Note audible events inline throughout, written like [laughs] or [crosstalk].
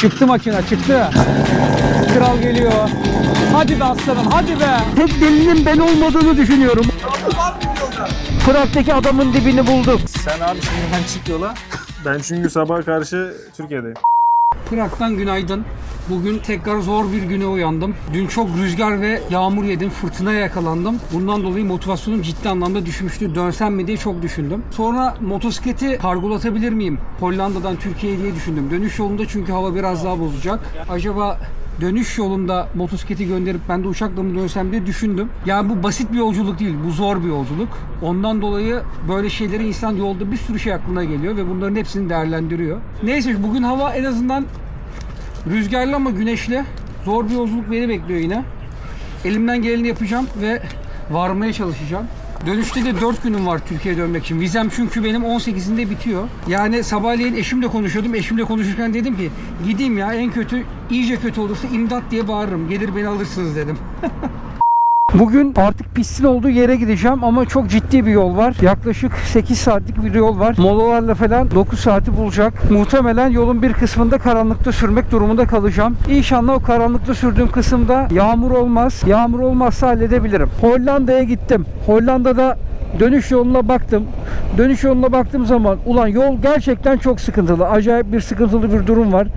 Çıktı makine çıktı. Kral geliyor. Hadi be aslanım hadi be. Tek delinin ben olmadığını düşünüyorum. Prag'daki adamın dibini bulduk. Sen abi şimdi ben çık yola. Ben çünkü sabah karşı Türkiye'deyim. Prag'dan günaydın. Bugün tekrar zor bir güne uyandım. Dün çok rüzgar ve yağmur yedim. Fırtınaya yakalandım. Bundan dolayı motivasyonum ciddi anlamda düşmüştü. Dönsem mi diye çok düşündüm. Sonra motosikleti kargolatabilir miyim? Hollanda'dan Türkiye'ye diye düşündüm. Dönüş yolunda çünkü hava biraz daha bozacak. Acaba dönüş yolunda motosikleti gönderip ben de uçakla mı dönsem diye düşündüm. Yani bu basit bir yolculuk değil. Bu zor bir yolculuk. Ondan dolayı böyle şeyleri insan yolda bir sürü şey aklına geliyor ve bunların hepsini değerlendiriyor. Neyse bugün hava en azından Rüzgarlı ama güneşli. Zor bir yolculuk beni bekliyor yine. Elimden geleni yapacağım ve varmaya çalışacağım. Dönüşte de 4 günüm var Türkiye'ye dönmek için. Vizem çünkü benim 18'inde bitiyor. Yani sabahleyin eşimle konuşuyordum. Eşimle konuşurken dedim ki gideyim ya en kötü iyice kötü olursa imdat diye bağırırım. Gelir beni alırsınız dedim. [laughs] Bugün artık pistin olduğu yere gideceğim ama çok ciddi bir yol var. Yaklaşık 8 saatlik bir yol var. Molalarla falan 9 saati bulacak. Muhtemelen yolun bir kısmında karanlıkta sürmek durumunda kalacağım. İnşallah o karanlıkta sürdüğüm kısımda yağmur olmaz. Yağmur olmazsa halledebilirim. Hollanda'ya gittim. Hollanda'da dönüş yoluna baktım. Dönüş yoluna baktığım zaman ulan yol gerçekten çok sıkıntılı. Acayip bir sıkıntılı bir durum var.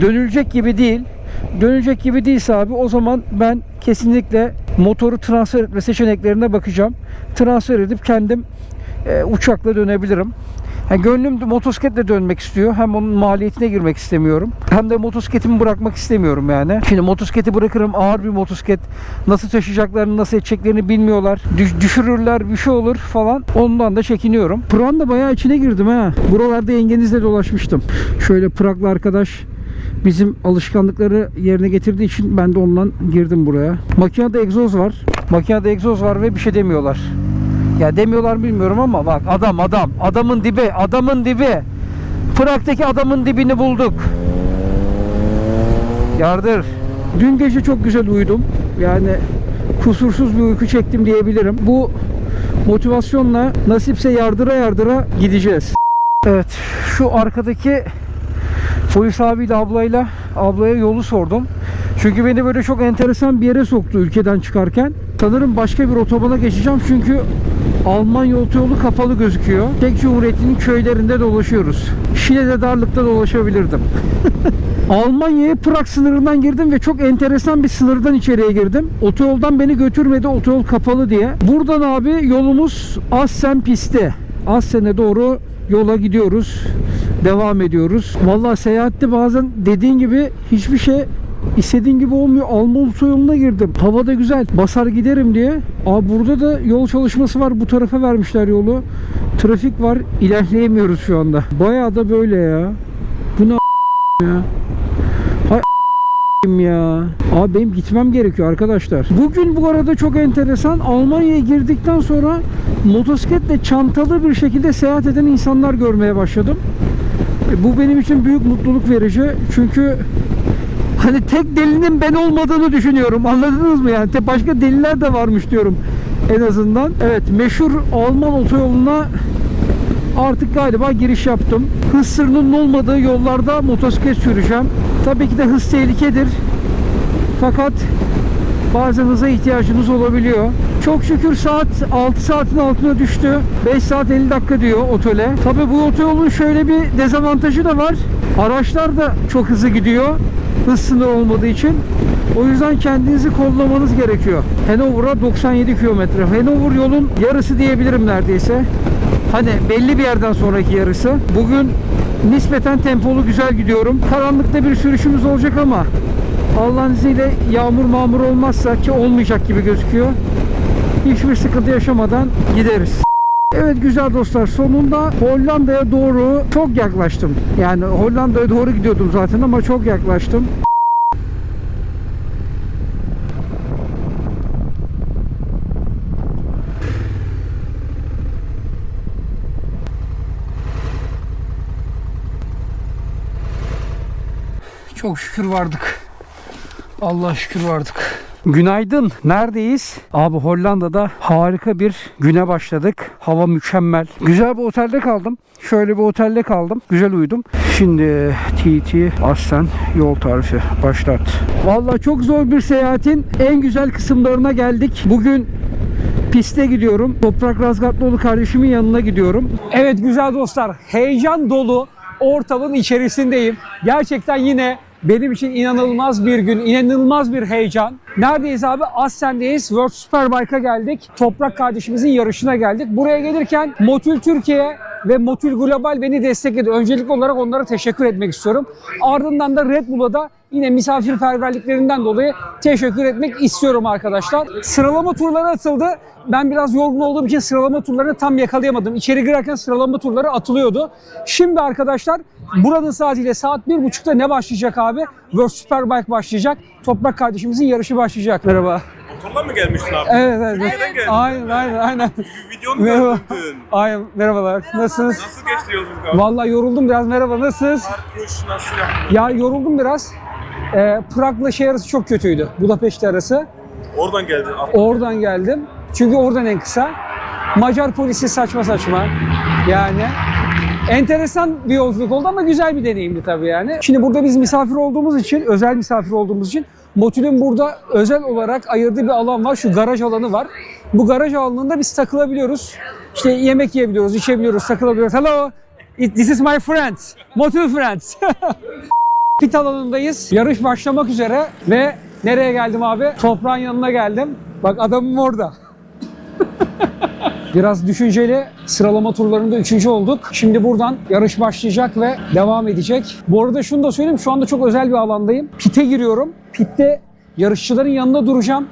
Dönülecek gibi değil. Dönecek gibi değilse abi o zaman ben kesinlikle motoru transfer etme seçeneklerine bakacağım. Transfer edip kendim e, uçakla dönebilirim. Yani gönlüm de motosikletle dönmek istiyor. Hem onun maliyetine girmek istemiyorum. Hem de motosikletimi bırakmak istemiyorum yani. Şimdi motosikleti bırakırım ağır bir motosiklet. Nasıl taşıyacaklarını, nasıl edeceklerini bilmiyorlar. Düş- düşürürler, bir şey olur falan. Ondan da çekiniyorum. Prag'ın da bayağı içine girdim ha. Buralarda yengenizle dolaşmıştım. Şöyle Prag'lı arkadaş bizim alışkanlıkları yerine getirdiği için ben de ondan girdim buraya. Makinede egzoz var. Makinede egzoz var ve bir şey demiyorlar. Ya demiyorlar bilmiyorum ama bak adam adam adamın dibi adamın dibi. Prag'daki adamın dibini bulduk. Yardır. Dün gece çok güzel uyudum. Yani kusursuz bir uyku çektim diyebilirim. Bu motivasyonla nasipse yardıra yardıra gideceğiz. Evet şu arkadaki polis abiyle ablayla ablaya yolu sordum. Çünkü beni böyle çok enteresan bir yere soktu ülkeden çıkarken. Sanırım başka bir otobana geçeceğim çünkü Almanya otoyolu kapalı gözüküyor. Çek Cumhuriyeti'nin köylerinde dolaşıyoruz. Şile'de darlıkta dolaşabilirdim. [laughs] Almanya'ya Prag sınırından girdim ve çok enteresan bir sınırdan içeriye girdim. Otoyoldan beni götürmedi otoyol kapalı diye. Buradan abi yolumuz Assen pisti. Assen'e doğru yola gidiyoruz. Devam ediyoruz. Vallahi seyahatte bazen dediğin gibi hiçbir şey istediğin gibi olmuyor. Alman otoyoluna girdim. Hava da güzel. Basar giderim diye. Aa burada da yol çalışması var. Bu tarafa vermişler yolu. Trafik var. İlerleyemiyoruz şu anda. Bayağı da böyle ya. Bu ne ya? Hay ya. Abi benim gitmem gerekiyor arkadaşlar. Bugün bu arada çok enteresan. Almanya'ya girdikten sonra motosikletle çantalı bir şekilde seyahat eden insanlar görmeye başladım. E, Bu benim için büyük mutluluk verici. Çünkü hani tek delinin ben olmadığını düşünüyorum. Anladınız mı yani? Başka deliler de varmış diyorum en azından. Evet meşhur Alman otoyoluna artık galiba giriş yaptım. Hız sınırının olmadığı yollarda motosiklet süreceğim. Tabii ki de hız tehlikedir. Fakat bazen hıza ihtiyacınız olabiliyor. Çok şükür saat 6 saatin altına düştü. 5 saat 50 dakika diyor otole. Tabii bu otoyolun şöyle bir dezavantajı da var. Araçlar da çok hızlı gidiyor. Hız sınırı olmadığı için. O yüzden kendinizi kollamanız gerekiyor. Hanover'a 97 kilometre. Hanover yolun yarısı diyebilirim neredeyse. Hani belli bir yerden sonraki yarısı. Bugün nispeten tempolu güzel gidiyorum. Karanlıkta bir sürüşümüz olacak ama Allah'ın izniyle yağmur mağmur olmazsa ki olmayacak gibi gözüküyor. Hiçbir sıkıntı yaşamadan gideriz. Evet güzel dostlar sonunda Hollanda'ya doğru çok yaklaştım. Yani Hollanda'ya doğru gidiyordum zaten ama çok yaklaştım. Çok şükür vardık. Allah şükür vardık. Günaydın. Neredeyiz? Abi Hollanda'da harika bir güne başladık. Hava mükemmel. Güzel bir otelde kaldım. Şöyle bir otelde kaldım. Güzel uyudum. Şimdi TT Aslen yol tarifi başlat. Vallahi çok zor bir seyahatin en güzel kısımlarına geldik. Bugün piste gidiyorum. Toprak Razgatlıoğlu kardeşimin yanına gidiyorum. Evet güzel dostlar. Heyecan dolu ortamın içerisindeyim. Gerçekten yine benim için inanılmaz bir gün, inanılmaz bir heyecan. Neredeyiz abi? Assen'deyiz. World Superbike'a geldik. Toprak kardeşimizin yarışına geldik. Buraya gelirken Motul Türkiye ve Motul Global beni destekledi. Öncelikli olarak onlara teşekkür etmek istiyorum. Ardından da Red Bull'a da yine misafirperverliklerinden dolayı teşekkür etmek istiyorum arkadaşlar. Sıralama turları atıldı. Ben biraz yorgun olduğum için sıralama turlarını tam yakalayamadım. İçeri girerken sıralama turları atılıyordu. Şimdi arkadaşlar buranın saatiyle saat 1.30'da ne başlayacak abi? World Superbike başlayacak. Toprak kardeşimizin yarışı başlayacak. Merhaba. Motorla mı gelmiştin abi? Evet evet. Türkiye'den geldin. Aynen aynen aynen. Videonu Merhaba. gördün. Aynen merhabalar. Nasılsınız? Nasıl geçti yolculuk abi? Vallahi yoruldum biraz. Merhaba nasılsınız? Parkur nasıl yaptın? Ya yoruldum biraz. Ee, Prag'la şey arası çok kötüydü. Budapeşte arası. Oradan geldin. Oradan geldim. Çünkü oradan en kısa. Macar polisi saçma saçma. Yani enteresan bir yolculuk oldu ama güzel bir deneyimdi tabii yani. Şimdi burada biz misafir olduğumuz için, özel misafir olduğumuz için Motil'in burada özel olarak ayırdığı bir alan var. Şu garaj alanı var. Bu garaj alanında biz takılabiliyoruz. İşte yemek yiyebiliyoruz, içebiliyoruz, takılabiliyoruz. Hello, it- this is my friends. Motil friends. [laughs] Pit alanındayız. Yarış başlamak üzere ve nereye geldim abi? Toprağın yanına geldim. Bak adamım orada. [laughs] Biraz düşünceli sıralama turlarında üçüncü olduk. Şimdi buradan yarış başlayacak ve devam edecek. Bu arada şunu da söyleyeyim. Şu anda çok özel bir alandayım. Pite giriyorum. Pitte yarışçıların yanında duracağım.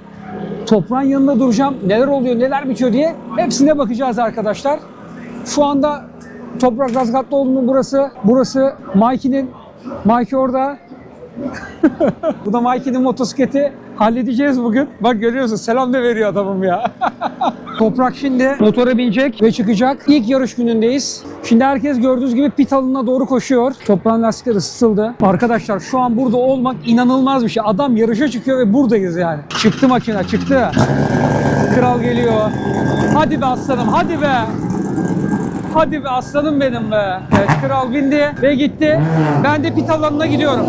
Toprağın yanında duracağım. Neler oluyor, neler bitiyor diye hepsine bakacağız arkadaşlar. Şu anda Toprak Razgatlıoğlu'nun burası. Burası Mikey'nin. Mikey orada. [laughs] Bu da Mikey'nin motosikleti. Halledeceğiz bugün. Bak görüyorsun selam da veriyor adamım ya. [laughs] Toprak şimdi motora binecek ve çıkacak. İlk yarış günündeyiz. Şimdi herkes gördüğünüz gibi pit alanına doğru koşuyor. Toprağın lastikleri ısıtıldı. Arkadaşlar şu an burada olmak inanılmaz bir şey. Adam yarışa çıkıyor ve buradayız yani. Çıktı makine çıktı. Kral geliyor. Hadi be aslanım hadi be. Hadi be aslanım benim be. Evet kral bindi ve gitti. Ben de pit alanına gidiyorum.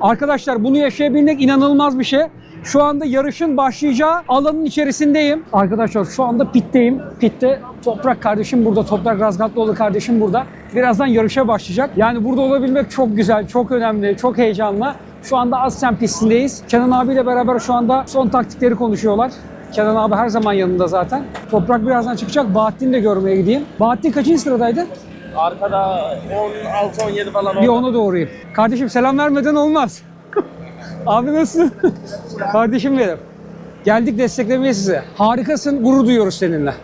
Arkadaşlar bunu yaşayabilmek inanılmaz bir şey. Şu anda yarışın başlayacağı alanın içerisindeyim. Arkadaşlar şu anda pitteyim. Pitte Toprak kardeşim burada. Toprak Razgatlıoğlu kardeşim burada. Birazdan yarışa başlayacak. Yani burada olabilmek çok güzel, çok önemli, çok heyecanlı. Şu anda Aslen pistindeyiz. Kenan abiyle beraber şu anda son taktikleri konuşuyorlar. Kenan abi her zaman yanında zaten. Toprak birazdan çıkacak. Bahattin'i de görmeye gideyim. Bahattin kaçıncı sıradaydı? Arkada 16-17 falan Bir oldu. ona doğrayayım. Kardeşim selam vermeden olmaz. [laughs] Abi nasılsın? [laughs] Kardeşim benim. Geldik desteklemeye size. Harikasın, gurur duyuyoruz seninle.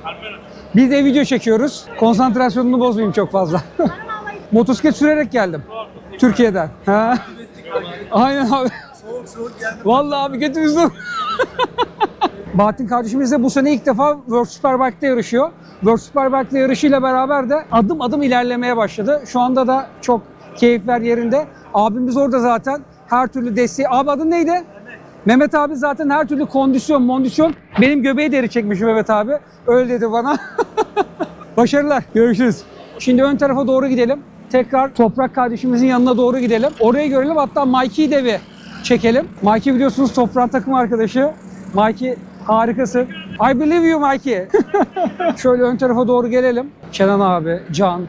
Biz de video çekiyoruz. Konsantrasyonunu bozmayayım çok fazla. [laughs] Motosiklet sürerek geldim. Türkiye'den. Ha? Aynen abi. Vallahi abi götümüz. Bahattin kardeşimiz de bu sene ilk defa World Superbike'da yarışıyor. World Superbike'da yarışıyla beraber de adım adım ilerlemeye başladı. Şu anda da çok keyifler yerinde. Abimiz orada zaten her türlü desteği. Abi adın neydi? Mehmet abi zaten her türlü kondisyon, mondisyon. Benim göbeği deri çekmiş Mehmet abi. Öyle dedi bana. [laughs] Başarılar. Görüşürüz. Şimdi ön tarafa doğru gidelim. Tekrar Toprak kardeşimizin yanına doğru gidelim. Orayı görelim. Hatta Mikey'i de bir çekelim. Mikey biliyorsunuz Toprak takım arkadaşı. Mikey harikasın. I believe you Mikey. Şöyle ön tarafa doğru gelelim. Kenan abi, Can,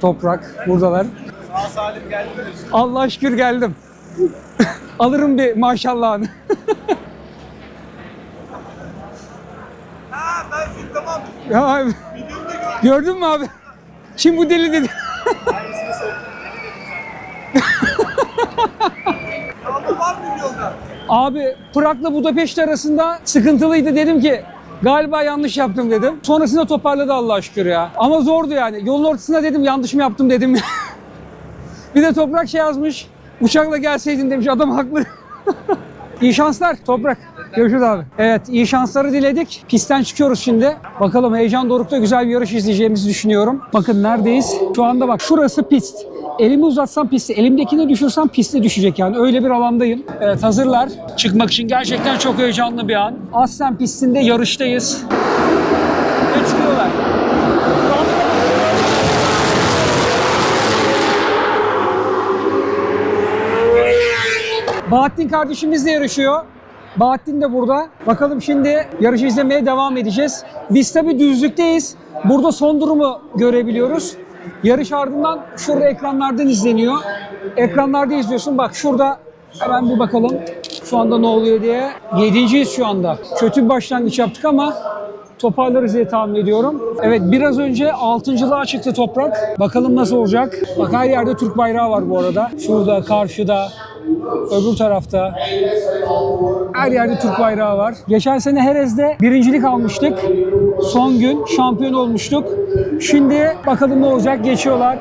Toprak buradalar. Sağ salim geldi mi? Allah şükür geldim. Alırım bir maşallahını. Ha ben şimdi tamam. ya abi. Gördün mü abi? Kim bu deli dedi. Ama var mı yolda? Abi Prag'la Budapeşte arasında sıkıntılıydı dedim ki galiba yanlış yaptım dedim. Sonrasında toparladı Allah'a şükür ya. Ama zordu yani. Yolun ortasında dedim yanlış mı yaptım dedim. [laughs] bir de Toprak şey yazmış. Uçakla gelseydin demiş adam haklı. [laughs] iyi şanslar Toprak. Görüşürüz abi. Evet iyi şansları diledik. Pistten çıkıyoruz şimdi. Bakalım heyecan dorukta güzel bir yarış izleyeceğimizi düşünüyorum. Bakın neredeyiz? Şu anda bak şurası pist. Elimi uzatsam pisti, elimdekini düşürsem piste düşecek yani. Öyle bir alandayım. Evet hazırlar. Çıkmak için gerçekten çok heyecanlı bir an. Aslen pistinde yarıştayız. Ve çıkıyorlar. Bahattin kardeşimiz de yarışıyor. Bahattin de burada. Bakalım şimdi yarışı izlemeye devam edeceğiz. Biz tabi düzlükteyiz. Burada son durumu görebiliyoruz. Yarış ardından şurada ekranlardan izleniyor. Ekranlarda izliyorsun. Bak şurada hemen bir bakalım şu anda ne oluyor diye. Yedinciyiz şu anda. Kötü bir başlangıç yaptık ama toparlarız diye tahmin ediyorum. Evet biraz önce altıncılığa çıktı toprak. Bakalım nasıl olacak. Bak her yerde Türk bayrağı var bu arada. Şurada, karşıda, öbür tarafta. Her yerde Türk bayrağı var. Geçen sene Herez'de birincilik almıştık. Son gün şampiyon olmuştuk. Şimdi bakalım ne olacak. Geçiyorlar.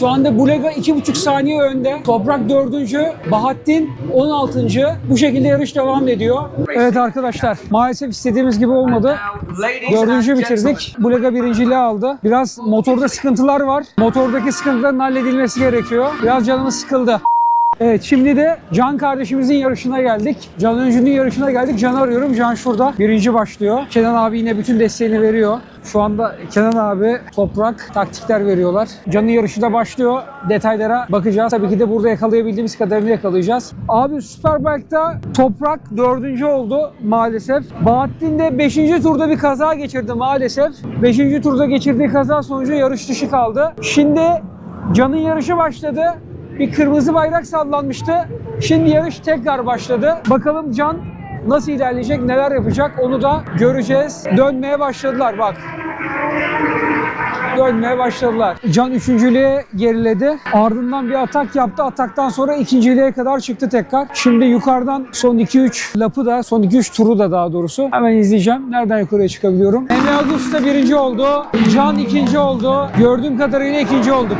Şu anda Bulega 2,5 saniye önde. Toprak 4. Bahattin 16. Bu şekilde yarış devam ediyor. Evet arkadaşlar maalesef istediğimiz gibi olmadı. Dördüncü bitirdik. Bulega birinciliği aldı. Biraz motorda sıkıntılar var. Motordaki sıkıntıların halledilmesi gerekiyor. Biraz canımız sıkıldı. Evet şimdi de Can kardeşimizin yarışına geldik. Can Öncü'nün yarışına geldik. Can'ı arıyorum. Can şurada. Birinci başlıyor. Kenan abi yine bütün desteğini veriyor. Şu anda Kenan abi toprak taktikler veriyorlar. Can'ın yarışı da başlıyor. Detaylara bakacağız. Tabii ki de burada yakalayabildiğimiz kadarını yakalayacağız. Abi Superbike'da toprak dördüncü oldu maalesef. Bahattin de beşinci turda bir kaza geçirdi maalesef. Beşinci turda geçirdiği kaza sonucu yarış dışı kaldı. Şimdi Can'ın yarışı başladı. Bir kırmızı bayrak sallanmıştı. Şimdi yarış tekrar başladı. Bakalım Can nasıl ilerleyecek, neler yapacak onu da göreceğiz. Dönmeye başladılar bak. Dönmeye başladılar. Can üçüncülüğe geriledi. Ardından bir atak yaptı. Ataktan sonra ikinciliğe kadar çıktı tekrar. Şimdi yukarıdan son 2-3 lapı da, son 2-3 turu da daha doğrusu hemen izleyeceğim. Nereden yukarıya çıkabiliyorum? Emre Agus da birinci oldu. Can ikinci oldu. Gördüğüm kadarıyla ikinci olduk.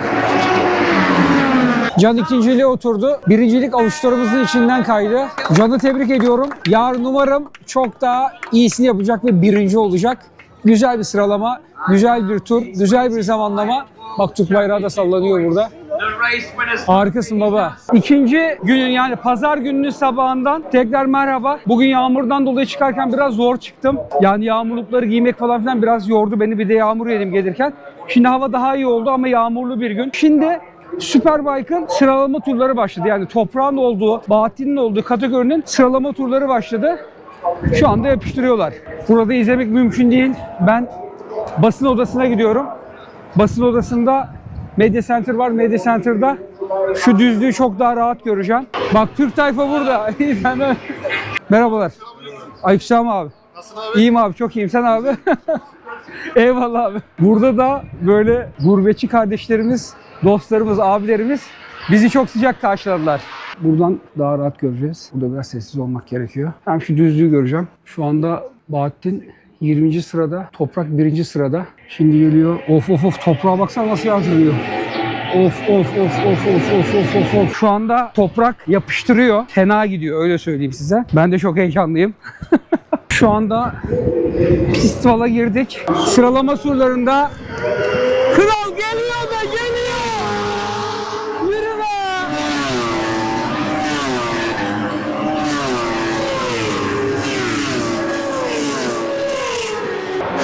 Can ikinciliğe oturdu. Birincilik avuçlarımızın içinden kaydı. Can'ı tebrik ediyorum. Yarın umarım çok daha iyisini yapacak ve birinci olacak. Güzel bir sıralama, güzel bir tur, güzel bir zamanlama. Bak Türk bayrağı da sallanıyor burada. Harikasın baba. İkinci günün yani pazar gününün sabahından tekrar merhaba. Bugün yağmurdan dolayı çıkarken biraz zor çıktım. Yani yağmurlukları giymek falan filan biraz yordu beni. Bir de yağmur yedim gelirken. Şimdi hava daha iyi oldu ama yağmurlu bir gün. Şimdi Superbike'ın sıralama turları başladı. Yani toprağın olduğu, Bahattin'in olduğu kategorinin sıralama turları başladı. Şu anda yapıştırıyorlar. Burada izlemek mümkün değil. Ben basın odasına gidiyorum. Basın odasında Media Center var. Media Center'da şu düzlüğü çok daha rahat göreceğim. Bak Türk tayfa burada. [laughs] Merhabalar. Aleykümselam abi. Nasılsın abi? İyiyim abi çok iyiyim. Sen abi? [laughs] Eyvallah abi. Burada da böyle gurbetçi kardeşlerimiz, dostlarımız, abilerimiz bizi çok sıcak karşıladılar. Buradan daha rahat göreceğiz. Burada biraz sessiz olmak gerekiyor. Hem şu düzlüğü göreceğim. Şu anda Bahattin 20. sırada, Toprak 1. sırada. Şimdi geliyor. Of of of toprağa baksana nasıl yazdırıyor. Of of of of of of of of of. Şu anda toprak yapıştırıyor. Fena gidiyor öyle söyleyeyim size. Ben de çok heyecanlıyım. [laughs] Şu anda Pistol'a girdik. Sıralama turlarında Kral geliyor da geliyor. Yürü be.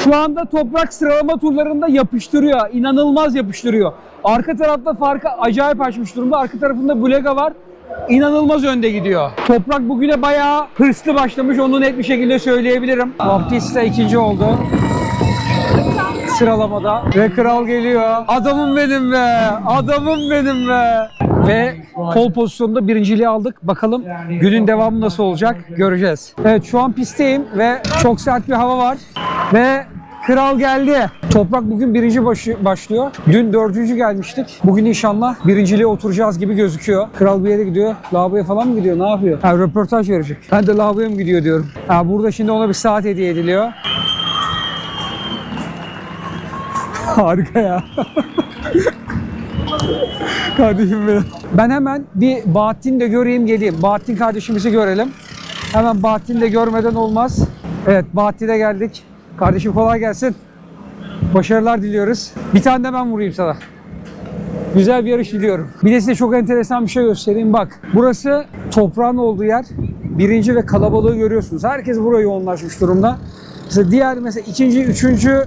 Şu anda toprak sıralama turlarında yapıştırıyor. İnanılmaz yapıştırıyor. Arka tarafta farkı acayip açmış durumda. Arka tarafında Bulega var. İnanılmaz önde gidiyor. Toprak bugüne bayağı hırslı başlamış. Onu net bir şekilde söyleyebilirim. Baptista ikinci oldu sıralamada. Ve kral geliyor. Adamım benim be. Adamım benim be. Ve kol pozisyonunda birinciliği aldık. Bakalım günün devamı nasıl olacak göreceğiz. Evet şu an pistteyim ve çok sert bir hava var. Ve Kral geldi. Toprak bugün birinci başı, başlıyor. Dün dördüncü gelmiştik. Bugün inşallah birinciliğe oturacağız gibi gözüküyor. Kral bir yere gidiyor. Lavaboya falan mı gidiyor? Ne yapıyor? Ha, röportaj verecek. Ben de lavaboya mı gidiyor diyorum. Ha, burada şimdi ona bir saat hediye ediliyor. Harika ya. [laughs] Kardeşim benim. Ben hemen bir Bahattin de göreyim geleyim. Bahattin kardeşimizi görelim. Hemen Bahattin de görmeden olmaz. Evet Bahattin'e geldik. Kardeşim kolay gelsin. Başarılar diliyoruz. Bir tane de ben vurayım sana. Güzel bir yarış diliyorum. Bir de size çok enteresan bir şey göstereyim. Bak burası toprağın olduğu yer. Birinci ve kalabalığı görüyorsunuz. Herkes buraya yoğunlaşmış durumda. Mesela diğer mesela ikinci, üçüncü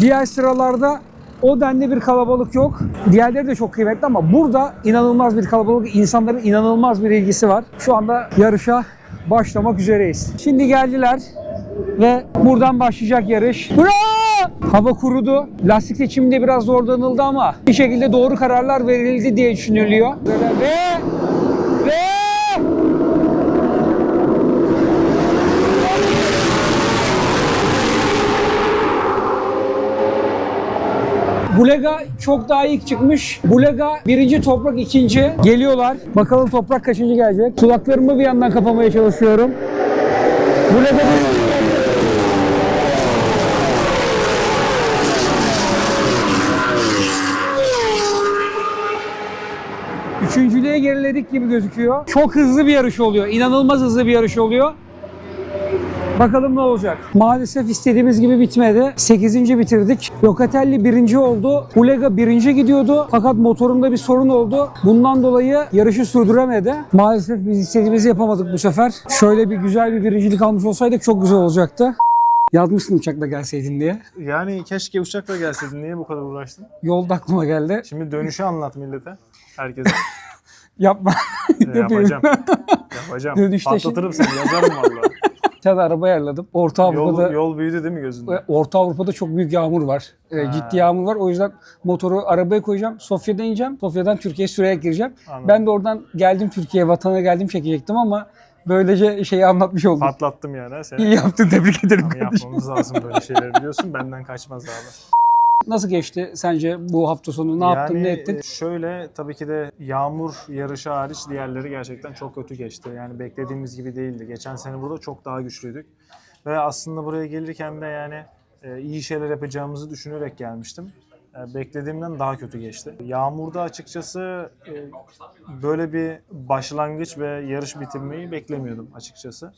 diğer sıralarda o denli bir kalabalık yok. Diğerleri de çok kıymetli ama burada inanılmaz bir kalabalık, insanların inanılmaz bir ilgisi var. Şu anda yarışa başlamak üzereyiz. Şimdi geldiler ve buradan başlayacak yarış. Hava kurudu. Lastik seçiminde biraz zorlanıldı ama bir şekilde doğru kararlar verildi diye düşünülüyor. Ve ve Bulega çok daha ilk çıkmış. Bulega birinci, Toprak ikinci. Geliyorlar. Bakalım Toprak kaçıncı gelecek. Kulaklarımı bir yandan kapamaya çalışıyorum. Bulega birinci. Geriledik gibi gözüküyor. Çok hızlı bir yarış oluyor. İnanılmaz hızlı bir yarış oluyor. Bakalım ne olacak. Maalesef istediğimiz gibi bitmedi. 8. bitirdik. Locatelli birinci oldu. Ulega birinci gidiyordu. Fakat motorunda bir sorun oldu. Bundan dolayı yarışı sürdüremedi. Maalesef biz istediğimizi yapamadık bu sefer. Şöyle bir güzel bir birincilik almış olsaydık çok güzel olacaktı. Yazmışsın uçakla gelseydin diye. Yani keşke uçakla gelseydin. Niye bu kadar uğraştın? Yolda aklıma geldi. Şimdi dönüşü anlat millete. Herkese. [laughs] Yapma. Ee, [laughs] yapacağım. [laughs] Yapacağım. Dönüşte Patlatırım seni. Yazarım valla. Tane [laughs] araba ayarladım. Orta Avrupa'da Yol, yol büyüdü değil mi gözünde? Orta Avrupa'da çok büyük yağmur var. Ha. ciddi yağmur var. O yüzden motoru arabaya koyacağım. Sofya'da ineceğim. Sofya'dan Türkiye'ye sürerek gireceğim. Anladım. Ben de oradan geldim Türkiye'ye, vatana geldim çekecektim ama böylece şeyi anlatmış oldum. Patlattım yani ha seni. İyi yaptın tebrik ederim Ama kardeşim. yapmamız lazım böyle şeyleri biliyorsun. Benden kaçmaz abi. Nasıl geçti sence bu hafta sonu? Ne yaptın, ne ettin? e, Şöyle tabii ki de yağmur yarışı hariç diğerleri gerçekten çok kötü geçti. Yani beklediğimiz gibi değildi. Geçen sene burada çok daha güçlüydük. Ve aslında buraya gelirken de yani e, iyi şeyler yapacağımızı düşünerek gelmiştim. E, Beklediğimden daha kötü geçti. Yağmurda açıkçası e, böyle bir başlangıç ve yarış bitirmeyi beklemiyordum açıkçası.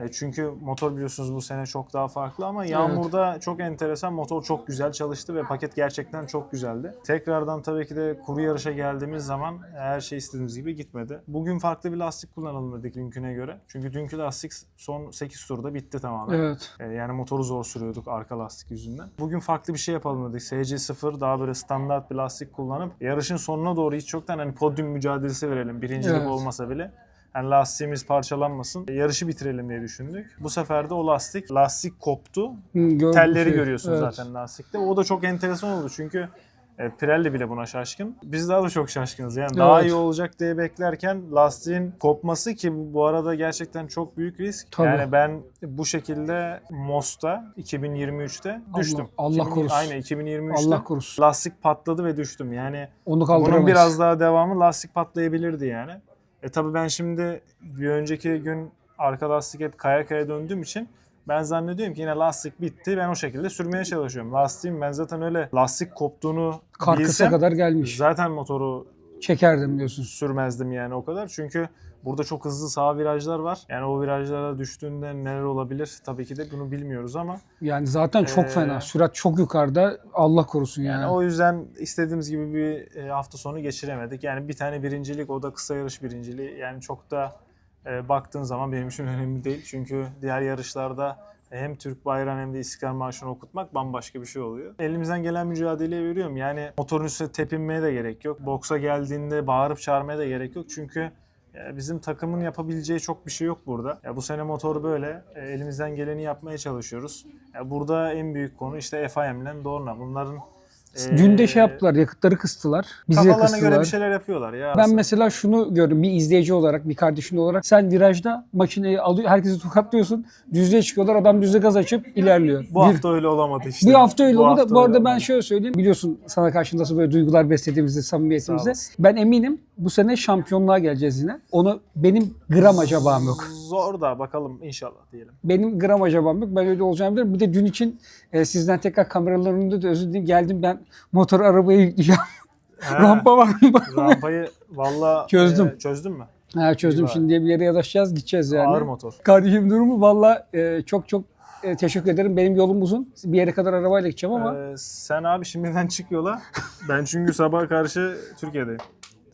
E, Çünkü motor biliyorsunuz bu sene çok daha farklı ama yağmurda çok enteresan motor çok güzel çalıştı ve paket gerçekten çok güzeldi. Tekrardan tabii ki de kuru yarışa geldiğimiz zaman her şey istediğimiz gibi gitmedi. Bugün farklı bir lastik kullanalım dedik dünküne göre. Çünkü dünkü lastik son 8 turda bitti tamamen. Evet. E, Yani motoru zor sürüyorduk arka lastik yüzünden. Bugün farklı bir şey yapalım dedik. SC0 daha böyle standart bir lastik kullanıp yarışın sonuna doğru hiç yoktan hani podyum mücadelesi verelim. Birincilik Evet. olmasa bile. Yani lastiğimiz parçalanmasın. Yarışı bitirelim diye düşündük. Bu sefer de o lastik, lastik koptu. Hı, Telleri şey. görüyorsun Evet. zaten lastikte. O da çok enteresan oldu çünkü e, Pirelli bile buna şaşkın. Biz daha da çok şaşkınız. Yani daha Evet. iyi olacak diye beklerken lastiğin kopması ki bu- arada gerçekten çok büyük risk. Tabii. Yani ben bu şekilde Mos'ta 2023'te düştüm. Allah 2000 korusun. Aynen 2023'te Allah korusun. lastik patladı ve düştüm. Yani Onu bunun biraz daha devamı lastik patlayabilirdi yani. E tabi ben şimdi bir önceki gün arka lastik hep kaya kaya döndüğüm için ben zannediyorum ki yine lastik bitti. Ben o şekilde sürmeye çalışıyorum. Lastiğim ben zaten öyle lastik koptuğunu Karkasa bilsem kadar gelmiş. zaten motoru Çekerdim diyorsun. sürmezdim yani o kadar. Çünkü burada çok hızlı sağ virajlar var. Yani o virajlara düştüğünde neler olabilir tabii ki de bunu bilmiyoruz ama Yani zaten çok Ee, fena. Sürat çok yukarıda. Allah korusun yani. Yani o yüzden istediğimiz gibi bir e, hafta sonu geçiremedik. Yani bir tane birincilik o da kısa yarış birinciliği. Yani çok da e, baktığın zaman benim için [laughs] önemli değil. Çünkü diğer yarışlarda hem Türk bayrağını hem de İstiklal Marşı'nı okutmak bambaşka bir şey oluyor. Elimizden gelen mücadeleyi veriyorum. Yani motorun üstüne tepinmeye de gerek yok. Boksa geldiğinde bağırıp çağırmaya da gerek yok. Çünkü bizim takımın yapabileceği çok bir şey yok burada. Ya bu sene motor böyle. E, elimizden geleni yapmaya çalışıyoruz. Ya burada en büyük konu işte FIM ile Dorna. Bunların e, Dün de şey yaptılar, yakıtları kıstılar. Bizi Kafalarına kıstılar. göre bir şeyler yapıyorlar ya. Ben mesela şunu gördüm bir izleyici olarak, bir kardeşin olarak. Sen virajda makineyi alıyor, herkesi tokatlıyorsun. Düzlüğe çıkıyorlar, adam düzde gaz açıp ilerliyor. bu Bir- hafta öyle olamadı işte. bir hafta öyle oldu. hafta Bu arada öyle ben şöyle söyleyeyim. Biliyorsun sana karşı nasıl böyle duygular beslediğimizde, samimiyetimizde. Ben eminim bu sene şampiyonluğa geleceğiz yine. Onu benim gram acabam yok. Zor da bakalım inşallah diyelim. Benim gram acabam yok. Ben öyle olacağımı bilirim. Bir de dün için e, sizden tekrar kameraların önünde de özür dilerim. Geldim ben motoru arabaya yükleyeceğim. Rampa var mı? Rampayı valla Çözdüm. e, çözdün mü? ha, çözdüm. Güzel. Şimdi bir yere yanaşacağız gideceğiz yani. Ağır motor. Kardeşim durumu valla e, çok çok e, teşekkür ederim. Benim yolum uzun. Bir yere kadar arabayla gideceğim ama Ee, sen abi şimdiden çık yola. Ben çünkü sabah karşı Türkiye'deyim.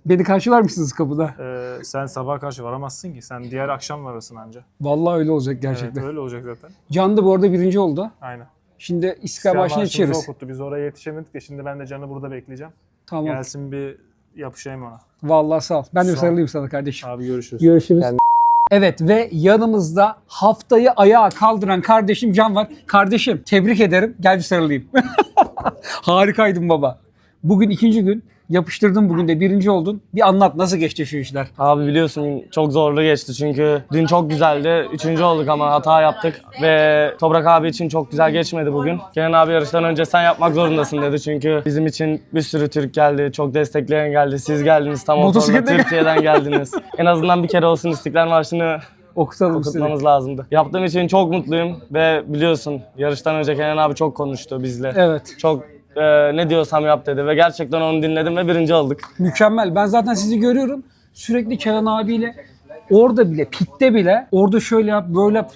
Beni karşılar mısınız kapıda? Ee, sen sabah karşı varamazsın ki. Sen diğer akşam varasın anca. Vallahi öyle olacak gerçekten. Evet, öyle olacak zaten. Can da bu arada birinci oldu. Aynen. Şimdi İstiklal Marşı'mızı yetişiriz. okuttu. Biz oraya yetişemedik de şimdi ben de Can'ı burada bekleyeceğim. Tamam. Gelsin bir yapışayım ona. Vallahi sağ ol. Ben de bir sarılayım sana kardeşim. Abi görüşürüz. Görüşürüz. Evet ve yanımızda haftayı ayağa kaldıran kardeşim Can var. Kardeşim tebrik ederim. Gel bir sarılayım. [laughs] Harikaydın baba. Bugün ikinci gün. Yapıştırdın bugün de birinci oldun. Bir anlat nasıl geçti şu işler? Abi biliyorsun çok zorlu geçti çünkü dün çok güzeldi. Üçüncü olduk ama hata yaptık ve Toprak abi için çok güzel geçmedi bugün. Kenan abi yarıştan önce sen yapmak zorundasın dedi çünkü bizim için bir sürü Türk geldi, çok destekleyen geldi. Siz geldiniz tam Motosikletle gel- Türkiye'den geldiniz. en azından bir kere olsun İstiklal Marşı'nı Okutalım okutmamız lazımdı. Yaptığım için çok mutluyum ve biliyorsun yarıştan önce Kenan abi çok konuştu bizle. Evet. Çok e, ne diyorsam yap dedi ve gerçekten onu dinledim ve birinci olduk. Mükemmel. Ben zaten sizi görüyorum. Sürekli Kenan abiyle orada bile, pitte bile orada şöyle yap, böyle yap.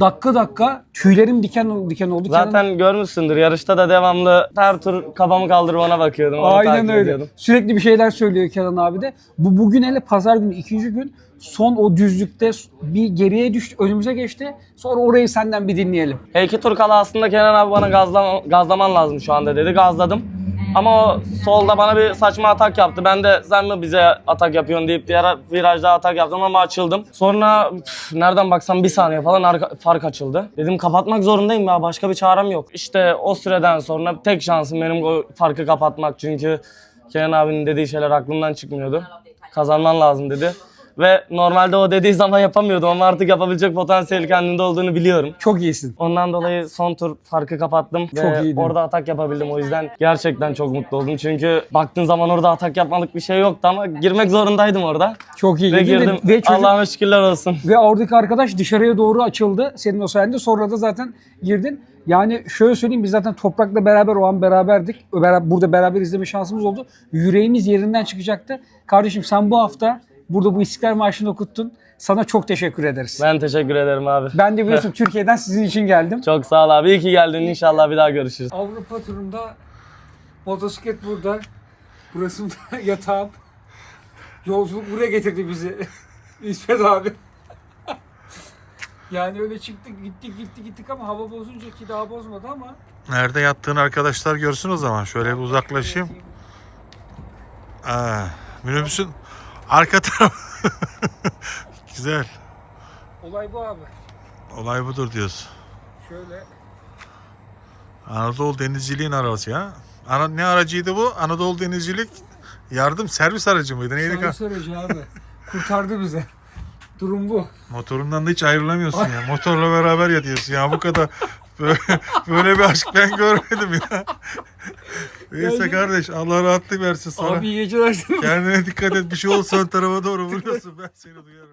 Dakika dakika tüylerim diken diken oldu. Kenan- Zaten görmüşsündür yarışta da devamlı her tur kafamı kaldırıp ona bakıyordum. Onu Aynen öyle. ediyordum. Sürekli bir şeyler söylüyor Kenan abi de. Bu bugün hele pazar günü ikinci gün son o düzlükte bir geriye düştü, önümüze geçti. Sonra orayı senden bir dinleyelim. E, iki tur kala aslında Kenan abi bana gazlama, gazlaman lazım şu anda dedi. Gazladım. Ama o solda bana bir saçma atak yaptı. Ben de sen mi bize atak yapıyorsun deyip diğer virajda atak yaptım ama açıldım. Sonra üf, nereden baksam bir saniye falan arka- fark açıldı. Dedim kapatmak zorundayım ya başka bir çarem yok. İşte o süreden sonra tek şansım benim o farkı kapatmak. Çünkü Kenan abinin dediği şeyler aklımdan çıkmıyordu. Kazanman lazım dedi. Ve normalde o dediği zaman yapamıyordum ama artık yapabilecek potansiyeli kendinde olduğunu biliyorum. Çok iyisin. Ondan dolayı son tur farkı kapattım Çok ve iyiydin. orada atak yapabildim. O yüzden gerçekten çok mutlu oldum. Çünkü baktığın zaman orada atak yapmalık bir şey yoktu ama girmek zorundaydım orada. Çok iyi. Ve girdim. Ve, çocuk, Allah'ıma şükürler olsun. ve oradaki arkadaş dışarıya doğru açıldı. Senin o sayende. Sonra da zaten girdin. Yani şöyle söyleyeyim biz zaten Toprak'la beraber o an beraberdik. Beraber, burada beraber izleme şansımız oldu. Yüreğimiz yerinden çıkacaktı. Kardeşim sen bu hafta burada bu İstiklal Marşı'nı okuttun. Sana çok teşekkür ederiz. Ben teşekkür ederim abi. Ben de biliyorsun [laughs] Türkiye'den sizin için geldim. Çok sağ ol abi. İyi ki geldin. İnşallah bir daha görüşürüz. Avrupa turunda motosiklet burada. Burası da [laughs] yatağım. Yolculuk buraya getirdi bizi. [laughs] İsmet abi. yani öyle çıktık gittik gittik gittik ama hava bozunca ki daha bozmadı ama. Nerede yattığını arkadaşlar görsün o zaman. Şöyle bir uzaklaşayım. Aa, minibüsün arka tarafı. [laughs] Güzel. Olay bu abi. Olay budur diyorsun. Şöyle Anadolu Denizciliğin arabası ya. Ana, ne aracıydı bu? Anadolu Denizcilik yardım servis aracı mıydı? Neydi? servis aracı abi. Kurtardı bizi. Durum bu. Motorundan da hiç ayrılamıyorsun ya. Motorla beraber yatıyorsun ya. Bu kadar böyle, böyle bir aşk ben görmedim ya. [laughs] Neyse kardeş Allah rahatlık versin sana. Abi iyi geceler. Kendine dikkat et. Bir şey olsa ön tarafa doğru vuruyorsun. Ben seni duyarım.